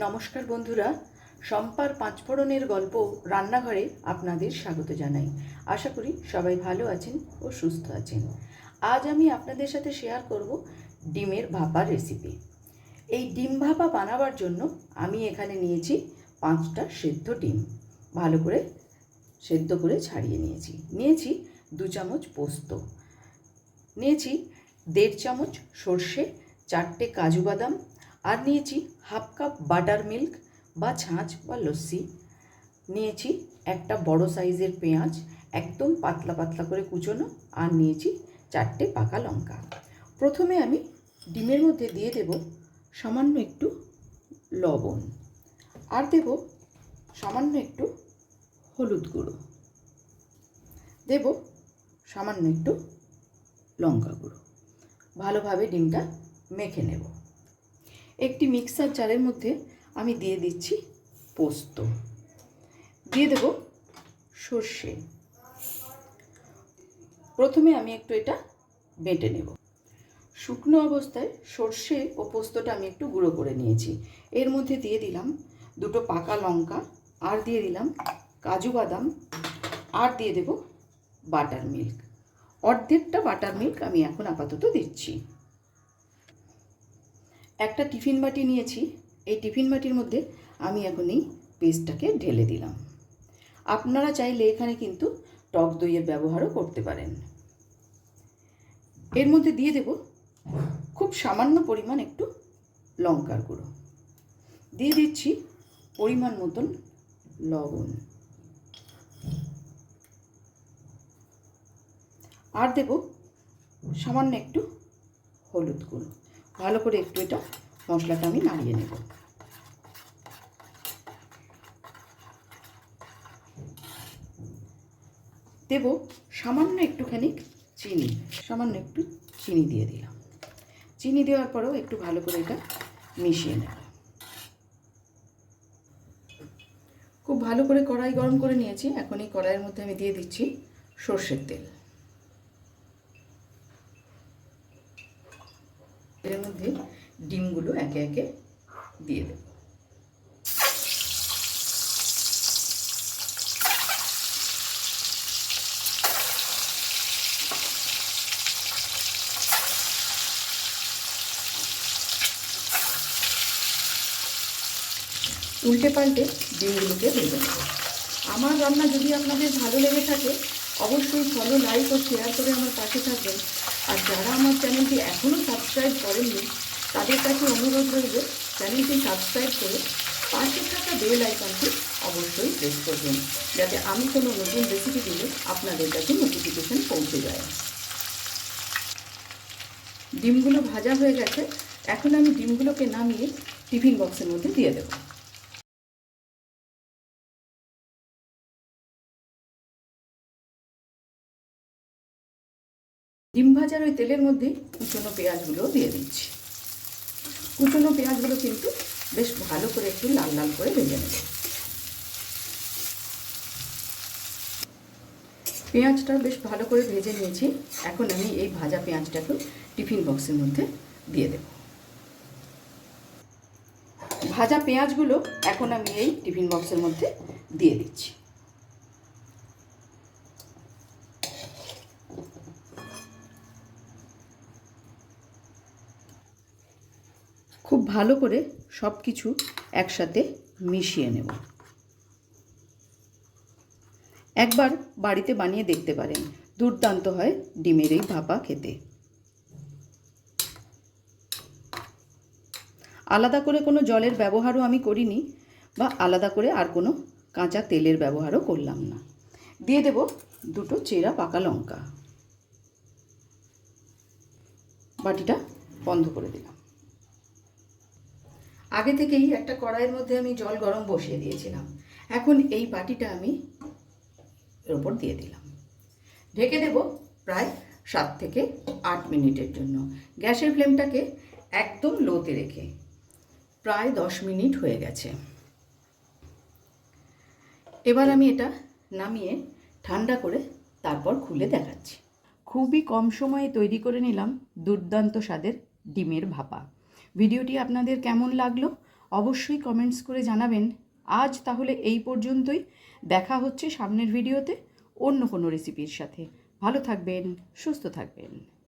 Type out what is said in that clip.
নমস্কার বন্ধুরা শম্পার পাঁচফোড়নের গল্প রান্নাঘরে আপনাদের স্বাগত জানাই। আশা করি সবাই ভালো আছেন ও সুস্থ আছেন। আজ আমি আপনাদের সাথে শেয়ার করব ডিমের ভাপা রেসিপি এই ডিম ভাপা বানাবার জন্য আমি এখানে নিয়েছি পাঁচটা সেদ্ধ ডিম। ভালো করে সেদ্ধ করে ছাড়িয়ে নিয়েছি। নিয়েছি দু চামচ পোস্ত। নিয়েছি দেড় চামচ সর্ষে, চারটে কাজু বাদাম আর নিয়েছি হাফ কাপ বাটার মিল্ক বা ছাঁচ বা লস্যি। নিয়েছি একটা বড় সাইজের পেঁয়াজ, একদম পাতলা পাতলা করে কুচোনো, আর নিয়েছি চারটে পাকা লঙ্কা। প্রথমে আমি ডিমের মধ্যে দিয়ে দেব সামান্য একটু লবণ, আর দেব সামান্য একটু হলুদ গুঁড়ো। দেব সামান্য একটু লঙ্কা গুঁড়ো। ভালোভাবে ডিমটা মেখে নেব। একটি মিক্সার জারের মধ্যে আমি দিয়ে দিচ্ছি পোস্ত। দিয়ে দেব সর্ষে। প্রথমে আমি একটু এটা বেটে নেব। শুকনো অবস্থায় সর্ষে ও পোস্তটা আমি একটু গুঁড়ো করে নিয়েছি। এর মধ্যে দিয়ে দিলাম দুটো পাকা লঙ্কা, আর দিয়ে দিলাম কাজু বাদাম, আর দিয়ে দেব বাটার মিল্ক অর্ধেকটা বাটার মিল্ক আমি এখন আপাতত দিচ্ছি। একটা টিফিন বাটি নিয়েছি। এই টিফিন বাটির মধ্যে আমি এখন এই পেস্টটাকে ঢেলে দিলাম। আপনারা চাইলে এখানে কিন্তু টক দইয়ের ব্যবহারও করতে পারেন। এর মধ্যে দিয়ে দেব খুব সামান্য পরিমাণ একটু লঙ্কার গুঁড়ো। দিয়ে দিচ্ছি পরিমাণ মতন লবণ। আর দেব সামান্য একটু হলুদ গুঁড়ো। ভালো করে একটু এটা মশলাটা আমি নাড়িয়ে নেব। দেব সামান্য একটুখানি চিনি, সামান্য একটু চিনি দিয়ে দিলাম। চিনি দেওয়ার পরেও একটু ভালো করে এটা মিশিয়ে নেব। খুব ভালো করে কড়াই গরম করে নিয়েছি, এখন এই কড়াইয়ের মধ্যে আমি দিয়ে দিচ্ছি সর্ষের তেল। এর মধ্যে ডিমগুলো একে একে দিয়ে দেব। উল্টে পাল্টে ডিমগুলোকে ভেজে নেব আমার রান্না যদি আপনাদের ভালো লেগে থাকে, অবশ্যই ফলো লাইক ও শেয়ার করে আমার পাশে থাকবেন। আর যারা আমার চ্যানেলটি এখনও সাবস্ক্রাইব করেননি, তাদের কাছে অনুরোধ রইল চ্যানেলটি সাবস্ক্রাইব করে পাশে থাকা বেল আইকনটি অবশ্যই প্রেস করবেন যাতে আমি কোনো নতুন রেসিপি দিলে আপনাদের কাছে নোটিফিকেশন পৌঁছে যায়। ডিমগুলো ভাজা হয়ে গেছে, এখন আমি ডিমগুলোকে নামিয়ে টিফিন বক্সের মধ্যে দিয়ে দেবো। ডিম ভাজার ওই তেলের মধ্যে কুচনো পেঁয়াজগুলো দিয়ে দিচ্ছি। কুচনো পেঁয়াজগুলো কিন্তু বেশ ভালো করে একটু লাল লাল করে ভেজে নেব। পেঁয়াজটা বেশ ভালো করে ভেজে নিয়েছি। এখন আমি এই ভাজা পেঁয়াজটাকে টিফিন বক্সের মধ্যে দিয়ে দেব। ভাজা পেঁয়াজগুলো এখন আমি এই টিফিন বক্সের মধ্যে দিয়ে দিচ্ছি। খুব ভালো করে সব কিছু একসাথে মিশিয়ে নেব। একবার বাড়িতে বানিয়ে দেখতে পারেন, দুর্দান্ত হয় ডিমের এই ভাপা খেতে। আলাদা করে কোনো জলের ব্যবহারও আমি করিনি বা আলাদা করে আর কোনো কাঁচা তেলের ব্যবহারও করলাম না। দিয়ে দেব দুটো চেরা পাকা লঙ্কা। বাটিটা বন্ধ করে দিলাম। আগে থেকেই একটা কড়াইয়ের মধ্যে আমি জল গরম বসিয়ে দিয়েছিলাম। এখন এই বাটিটা আমি এর ওপর দিয়ে দিলাম। ঢেকে দেব প্রায় সাত থেকে আট মিনিটের জন্য। গ্যাসের ফ্লেমটাকে একদম লোতে রেখে। প্রায় দশ মিনিট হয়ে গেছে। এবার আমি এটা নামিয়ে ঠান্ডা করে তারপর খুলে দেখাচ্ছি। খুবই কম সময়ে তৈরি করে নিলাম দুর্দান্ত স্বাদের ডিমের ভাপা। ভিডিওটি আপনাদের কেমন লাগল অবশ্যই কমেন্টস করে জানাবেন। আজ তাহলে এই পর্যন্তই। দেখা হচ্ছে সামনের ভিডিওতে অন্য কোনো রেসিপির সাথে। ভালো থাকবেন, সুস্থ থাকবেন।